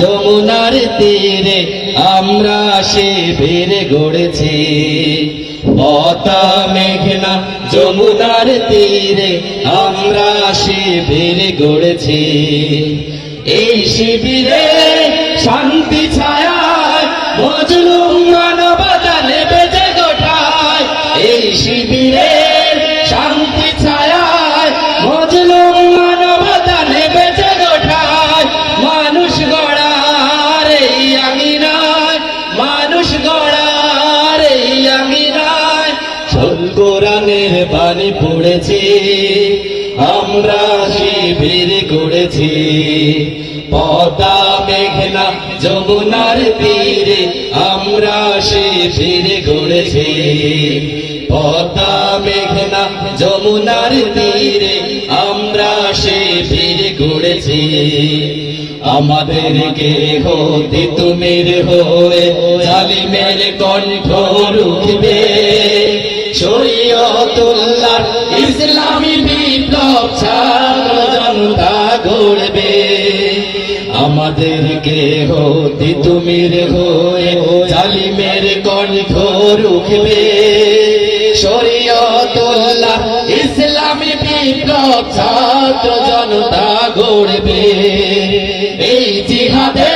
যমুনার তীরে আমরা সে বের গড়েছি। পতা মেঘনা যমুনার তীরে আমরা সে বের গড়েছি। এই শিবিরে শান্তি ছায়ায় মজলুম বাণী পড়েছি, আমরা শিবির গড়েছি পদা মেঘনা, যমুনার তীরে আমরা শিবির গড়েছি পদা মেঘনা, যমুনার তীরে আমরা শিবির গড়েছি আমাদেরকে হতে তুমির হয়ে জালিমের কণ্ঠ রুখবে। বিপ্লব ছাত্র জনতা গড়বে। আমাদেরকে হতে তুমির হয়ে জালিমের কণ্ঠ রুখবে। শরীয়তোল্লা ইসলামী বিপ্লব ছাত্র জনতা গড়বে। এই জিহাদের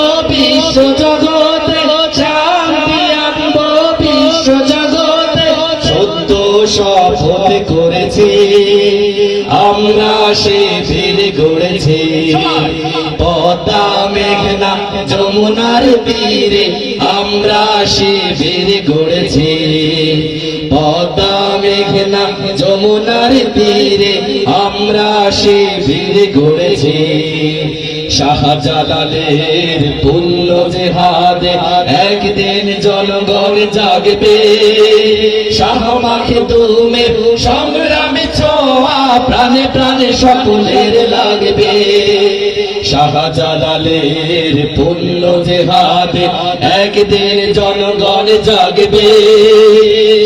আনব বিশ্ব জগতে শান্তি আনব সত্য শপথ করেছি। আমরা শিবির গড়েছি। পদ্মা মেঘনা যমুনার তীরে আমরা সে শিবির গড়েছি। পদ্মা মেঘনা যমুনার তীরে আমরা সে শিবির গড়েছি। শাহজালালের পুণ্য জেহাদে একদিন জনগণ জাগবে। শাহমাকে তুমি সংগ্রামে ছোঁয়া, প্রাণে প্রাণে সকলের লাগবে। শাহজালালের পুণ্য জেহাদে একদিন জনগণ জাগবে।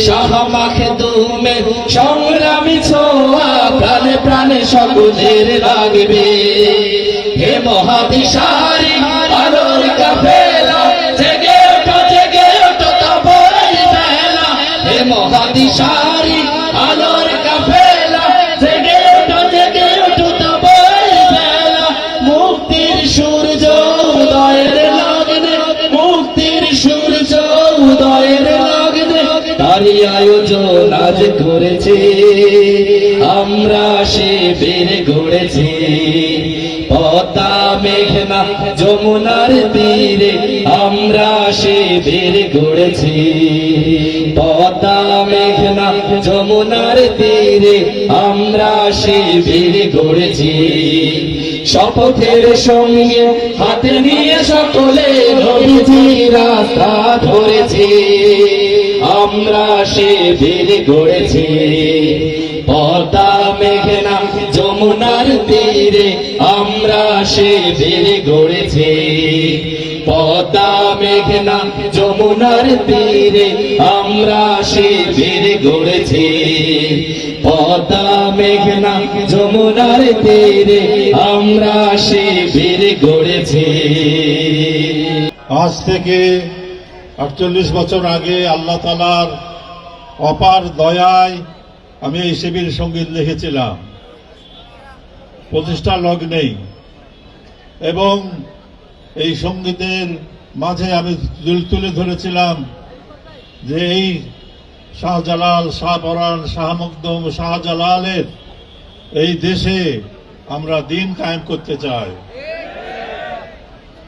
শাহমাকে তুমি সংগ্রামী ছোঁয়া সকলের লাগবে। হে মহাবিশারি আলোর কাফেলা জেগে ওঠো জেগে ওঠো তবই বেলা হে মহাদিশারি আয়োজন আজ করেছি। আমরা শিবির গড়েছি পদ্মা মেঘনা যমুনার তীরে আমরা শিবির গড়েছি পদ্মা মেঘনা যমুনার তীরে আমরা শিবির গড়েছি শপথের সঙ্গে হাতে নিয়ে সকলে নবীজি রাস্তা ধরেছি। আমরা শিবির গড়েছি। পদ্মা, মেঘনা, যমুনার তীরে আমরা শিবির গড়েছি। পদ্মা, মেঘনা, যমুনার তীরে আমরা শিবির গড়েছি। পদ্মা, মেঘনা, যমুনার তীরে আমরা শিবির গড়েছি। আজ থেকে আটচল্লিশ বছর আগে আল্লাহ তালার অপার দয়ায় আমি এই শিবির সংগীত লিখেছিলাম। প্রতিষ্ঠা লগ্নেই এবং এই সঙ্গীতের মাঝে আমি তুল- ধরেছিলাম যে এই শাহজালাল শাহপরান শাহ মকদম, শাহজালালের এই দেশে আমরা দিন কায়েম করতে চাই।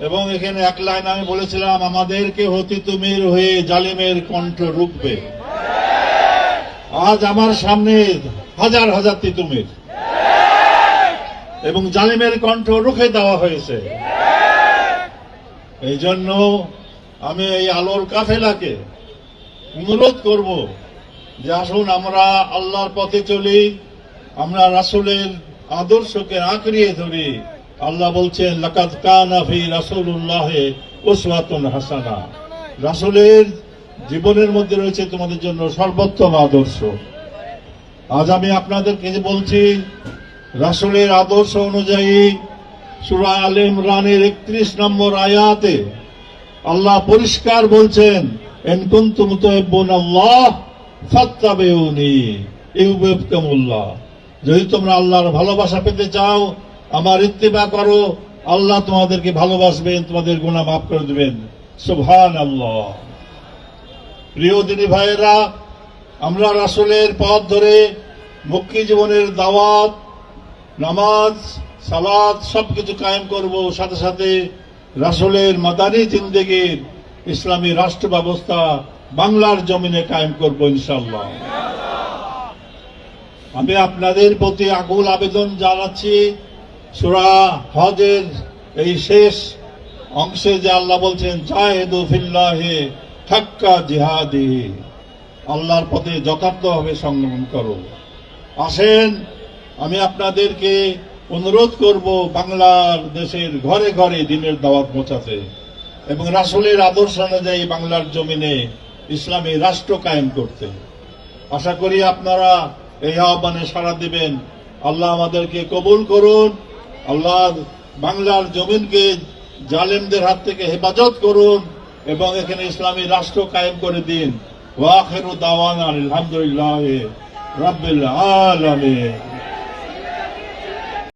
এবং এখানে এক লাইন আমি বলেছিলাম, আমাদেরকে হতি তুমির হয়ে জালিমের কণ্ঠ রুখবে। আজ আমার সামনে হাজার হাজার তিতুমির এবং জালিমের কণ্ঠ রুখে দেওয়া হয়েছে। এই জন্য আমি এই আলোর কাফেলাকে অনুরোধ করব যে আসুন আমরা আল্লাহর পথে চলি, আমরা রাসুলের আদর্শকে আঁকড়িয়ে ধরি। আল্লাহ বলছেন লাকাত কানা ফি রাসূলুল্লাহ উসওয়াতুন হাসানা। রাসূলের জীবনের মধ্যে রয়েছে তোমাদের জন্য সর্বোত্তম আদর্শ। আজ আমি আপনাদেরকে বলছি, রাসূলের আদর্শ অনুযায়ী সূরা আল ইমরানের 31 নম্বর আয়াতে আল্লাহ পরিষ্কার বলছেন এন কুনতুম তুহিব্বুন আল্লাহ ফাত্তাবিউনি ইউহিব্বুকুমুল্লাহ। যদি তোমরা আল্লাহর ভালোবাসা পেতে চাও আমার ইত্তেবা করো, আল্লাহ তোমাদেরকে ভালোবাসবেন, তোমাদের গুণা মাফ করে দিবেন। আল্লাহ প্রিয় দিনী ভাইয়েরা, আমরা রাসূলের পথ ধরে মুক্তি জীবনের দাওয়াত, নামাজ সালাদ সব কিছু কায়েম করব। সাথে সাথে রাসূলের মাদানী জিন্দেগির ইসলামী রাষ্ট্র ব্যবস্থা বাংলার জমিনে কায়েম করব ইনশাল্লাহ আমি আপনাদের প্রতি আকুল আবেদন জানাচ্ছি সুরা হজের এই শেষ অংশে যে আল্লাহ বলছেন, জাহেদু আল্লাহর পথে যথার্থভাবে সংগ্রাম করো। আসেন, আমি আপনাদেরকে অনুরোধ করব বাংলার দেশের ঘরে ঘরে দিনের দাওয়াত পৌঁছাতে এবং রাসুলের আদর্শ অনুযায়ী বাংলার জমিনে ইসলামী রাষ্ট্র কায়েম করতে। আশা করি আপনারা এই আহ্বানে সাড়া দিবেন। আল্লাহ আমাদেরকে কবুল করুন। আল্লাহ বাংলার জমিনকে জালেমদের হাত থেকে হেফাজত করুন এবং এখানে ইসলামী রাষ্ট্র কায়েম করে দিন। ওয়াখের দাওয়ান আলহামদুলিল্লাহ রাব্বিল আলামিন।